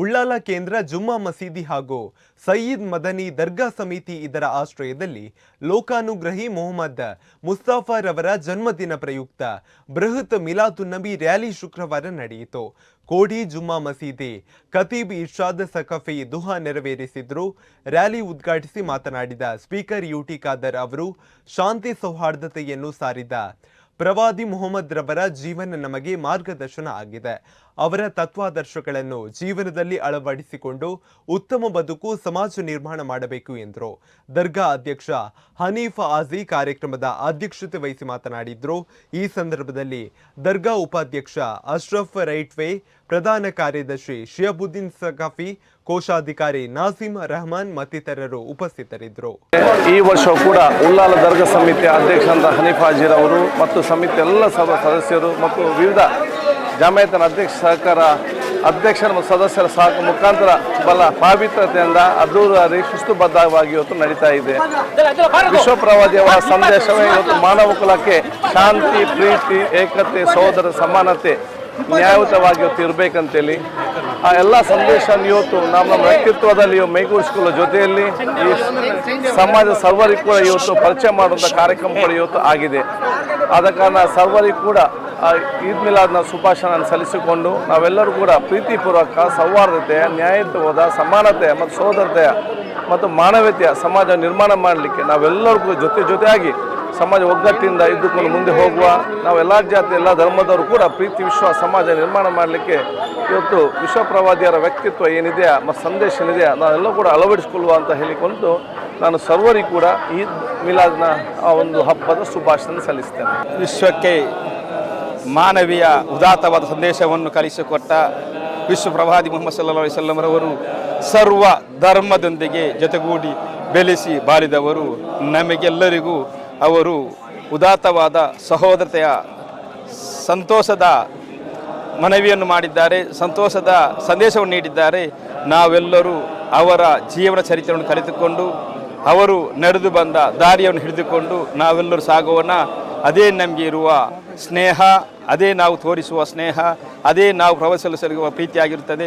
ಉಳ್ಳಾಲ ಕೇಂದ್ರ ಜುಮ್ಮಾ ಮಸೀದಿ ಹಾಗೂ ಸಯೀದ್ ಮದನಿ ದರ್ಗಾ ಸಮಿತಿ ಇದರ ಆಶ್ರಯದಲ್ಲಿ ಲೋಕಾನುಗ್ರಹಿ ಮೊಹಮ್ಮದ್ ಮುಸ್ತಾಫರ್ ಅವರ ಜನ್ಮದಿನ ಪ್ರಯುಕ್ತ ಬೃಹತ್ ಮಿಲಾದುನ್ನಬಿ ರ್ಯಾಲಿ ಶುಕ್ರವಾರ ನಡೆಯಿತು. ಕೋಡಿ ಜುಮ್ಮಾ ಮಸೀದಿ ಖತೀಬ್ ಇರ್ಷಾದ್ ಸಕಫಿ ದುಹಾ ನೆರವೇರಿಸಿದ್ರು. ರ್ಯಾಲಿ ಉದ್ಘಾಟಿಸಿ ಮಾತನಾಡಿದ ಸ್ಪೀಕರ್ ಯುಟಿ ಖಾದರ್ ಅವರು, ಶಾಂತಿ ಸೌಹಾರ್ದತೆಯನ್ನು ಸಾರಿದ ಪ್ರವಾದಿ ಮೊಹಮ್ಮದ್ ರವರ ಜೀವನ ನಮಗೆ ಮಾರ್ಗದರ್ಶನ ಆಗಿದೆ. ಅವರ ತತ್ವಾದರ್ಶಗಳನ್ನು ಜೀವನದಲ್ಲಿ ಅಳವಡಿಸಿಕೊಂಡು ಉತ್ತಮ ಬದುಕು ಸಮಾಜ ನಿರ್ಮಾಣ ಮಾಡಬೇಕು ಎಂದರು. ದರ್ಗಾ ಅಧ್ಯಕ್ಷ ಹನೀಫ್ ಆಜಿ ಕಾರ್ಯಕ್ರಮದ ಅಧ್ಯಕ್ಷತೆ ವಹಿಸಿ ಮಾತನಾಡಿದ್ರು. ಈ ಸಂದರ್ಭದಲ್ಲಿ ದರ್ಗಾ ಉಪಾಧ್ಯಕ್ಷ ಅಶ್ರಫ್ ರೈಟ್ವೇ, ಪ್ರಧಾನ ಕಾರ್ಯದರ್ಶಿ ಶಿಯಬುದ್ದೀನ್ ಸಕಾಫಿ ಕೋಶಾಧಿಕಾರಿ ನಾಸಿಮ್ ರಹಮಾನ್ ಮತ್ತಿತರರು ಉಪಸ್ಥಿತರಿದ್ದರು. ಈ ವರ್ಷ ಕೂಡ ಉಳ್ಳಾಲ ದರ್ಗಾ ಸಮಿತಿಯ ಅಧ್ಯಕ್ಷ ಹನೀಫ್ ಹಾಜೀರ್ ಅವರು ಮತ್ತು ಸಮಿತಿ ಎಲ್ಲ ಸದಸ್ಯರು ಮತ್ತು ವಿವಿಧ ಜಾಮಾಯತನ ಅಧ್ಯಕ್ಷ ಸಹಕಾರ, ಅಧ್ಯಕ್ಷರ ಮತ್ತು ಸದಸ್ಯರ ಸಾಕು ಮುಖಾಂತರ ಬಲ ಪಾವಿತ್ರತೆಯಿಂದ ಅದ್ದೂರಾರಿ ಶಿಸ್ತುಬದ್ಧವಾಗಿ ಇವತ್ತು ನಡೀತಾ ಇದೆ. ವಿಶ್ವ ಪ್ರವಾದಿಯವರ ಸಂದೇಶವೇ ಇವತ್ತು ಮಾನವ ಕುಲಕ್ಕೆ ಶಾಂತಿ, ಪ್ರೀತಿ, ಏಕತೆ, ಸಹೋದರ ಸಮಾನತೆ ನ್ಯಾಯಯುತವಾಗಿ ಇವತ್ತು ಇರಬೇಕಂತೇಳಿ. ಆ ಎಲ್ಲ ಸಂದೇಶ ಇವತ್ತು ನಮ್ಮ ವ್ಯಕ್ತಿತ್ವದಲ್ಲಿ ಸ್ಕೂಲ್ ಜೊತೆಯಲ್ಲಿ ಈ ಸಮಾಜ ಸರ್ವರಿಗೂ ಕೂಡ ಇವತ್ತು ಪರಿಚಯ ಮಾಡುವಂಥ ಕಾರ್ಯಕ್ರಮಗಳು ಇವತ್ತು ಆಗಿದೆ. ಆದ ಕಾರಣ ಸರ್ವರಿಗೂ ಕೂಡ ಈದ್ ಮಿಲಾದ್ನ ಶುಭಾಶಯನ ಸಲ್ಲಿಸಿಕೊಂಡು ನಾವೆಲ್ಲರೂ ಕೂಡ ಪ್ರೀತಿಪೂರ್ವಕ ಸೌಹಾರ್ದತೆ ನ್ಯಾಯಯುತವಾದ ಸಮಾನತೆ ಮತ್ತು ಸೋದರತೆ ಮತ್ತು ಮಾನವೀಯತೆಯ ಸಮಾಜ ನಿರ್ಮಾಣ ಮಾಡಲಿಕ್ಕೆ ನಾವೆಲ್ಲರೂ ಕೂಡ ಜೊತೆ ಜೊತೆಯಾಗಿ ಸಮಾಜ ಒಗ್ಗಟ್ಟಿನಿಂದ ಇದ್ದುಕೊಂಡು ಮುಂದೆ ಹೋಗುವ ನಾವೆಲ್ಲ ಜಾತಿ, ಎಲ್ಲ ಧರ್ಮದವರು ಕೂಡ ಪ್ರೀತಿ, ವಿಶ್ವ, ಸಮಾಜ ನಿರ್ಮಾಣ ಮಾಡಲಿಕ್ಕೆ ಇವತ್ತು ವಿಶ್ವ ಪ್ರವಾದಿಯರ ವ್ಯಕ್ತಿತ್ವ ಏನಿದೆಯಾ ಮತ್ತು ಸಂದೇಶ ಏನಿದೆಯಾ ನಾವೆಲ್ಲ ಕೂಡ ಅಳವಡಿಸಿಕೊಳ್ಳುವ ಅಂತ ಹೇಳಿಕೊಂಡು ನಾನು ಸರ್ವರಿಗೂ ಕೂಡ ಈದ್ ಮಿಲಾದ್ನ ಆ ಒಂದು ಹಬ್ಬದ ಶುಭಾಶಯ ಸಲ್ಲಿಸ್ತೇನೆ. ವಿಶ್ವಕ್ಕೆ ಮಾನವೀಯ ಉದಾತ್ತವಾದ ಸಂದೇಶವನ್ನು ಕಲಿಸಿಕೊಟ್ಟ ವಿಶ್ವ ಪ್ರವಾದಿ ಮೊಹಮ್ಮದ್ ಸಲ್ಲಾ ವಸಲ್ಲಂರವರು ಸರ್ವ ಧರ್ಮದೊಂದಿಗೆ ಜೊತೆಗೂಡಿ ಬೆಳೆಸಿ ಬಾಳಿದವರು. ನಮಗೆಲ್ಲರಿಗೂ ಅವರು ಉದಾತ್ತವಾದ ಸಹೋದರತೆಯ ಸಂತೋಷದ ಮನವಿಯನ್ನು ಮಾಡಿದ್ದಾರೆ, ಸಂತೋಷದ ಸಂದೇಶವನ್ನು ನೀಡಿದ್ದಾರೆ. ನಾವೆಲ್ಲರೂ ಅವರ ಜೀವನ ಚರಿತ್ರೆಯನ್ನು ಕಲಿತುಕೊಂಡು ಅವರು ನಡೆದು ಬಂದ ದಾರಿಯನ್ನು ಹಿಡಿದುಕೊಂಡು ನಾವೆಲ್ಲರೂ ಸಾಗೋಣ. ಅದೇ ನಮಗೆ ಇರುವ ಸ್ನೇಹ ಅದೇ ನಾವು ತೋರಿಸುವ ಸ್ನೇಹ ಅದೇ ನಾವು ಪ್ರವಾಸಲು ಸಲ್ಲಿಸುವ ಪ್ರೀತಿಯಾಗಿರುತ್ತದೆ.